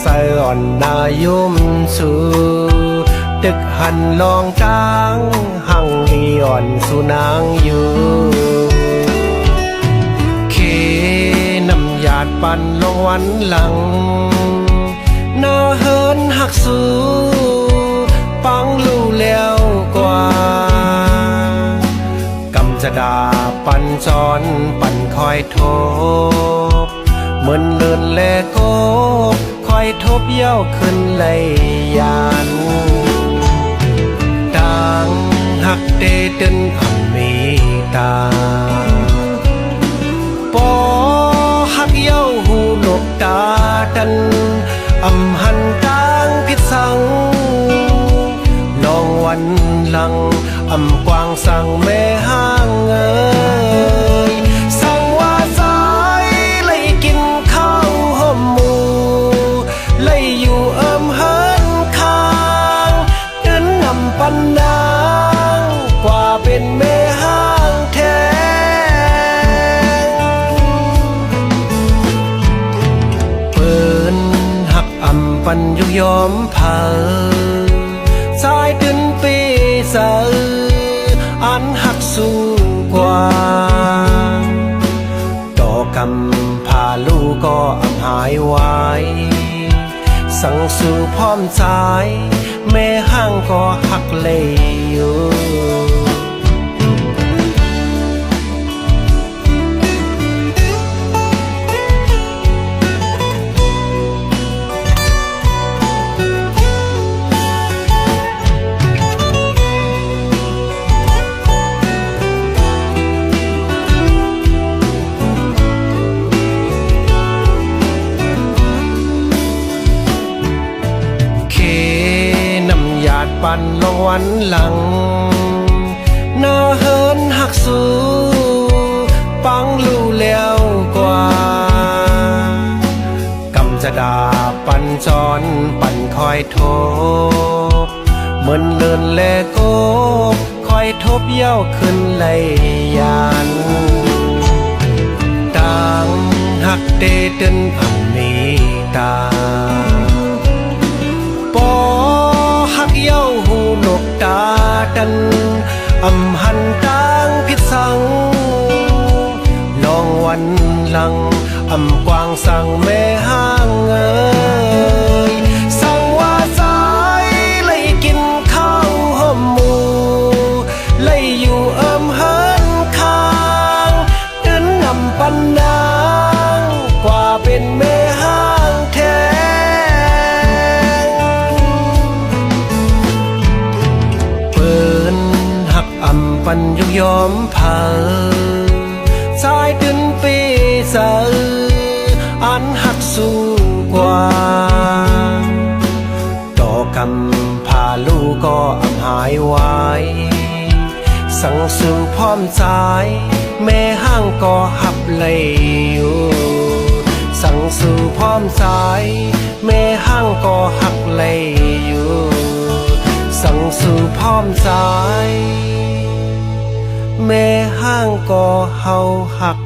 ใส่อ่อนนายุ่มสูตึกหันลองกลางหังอีอ่อนสุนางอยู่เคน้ำยาดปันลงวันหลังนาเฮิรนหักสูปังลู่แล้วกว่ากำจะดาปันจอนปันคอยทบเหมือนเลินแลโก อยทบเย้าขึ้นเลยยานดังหักเตตึนอำมีตาปอหักเย้าหูนกตาดันอำหันกลางพิสังลองวันหลังอำกวางสั่งแม่ห้างเอ่ นางกว่าเป็นแม่ห้างแท้เปิ้นหักอ่ำปันยุยอมเผาสายตึนปีเสออันหักสูงกว่าต่อกำพาลูกก็อำหายไว้ สั่งสู่พร้อมใจแม่ห้างก็หักเลยอยู่ ปันลงวันหลังนาเฮินหักสูปังลู่แล้วกว่ากำจะดาปันจอนปันคอยทบเหมือนเลินแลโกบคอยทบเย้าขึ้นเลยยานต่างหักเตตึนอำมีตาาดันอำหันตางพิดสังลองวันหลังอำกวางสั่งแม่ห้างเออ ปันยุยอมเผาสายตึนปีเสออันหักสูงกว่าต่อกำพาลูกก็อำหายไว้สั่งสู่พร้อมใจแม่ห้างก็หับเลยอยู่สั่งสู่พร้อมใจแม่ห้างก็หักเลยอยู่ สั่งสู่พร้อมใจแม่ห้าง ก็เฮาหัก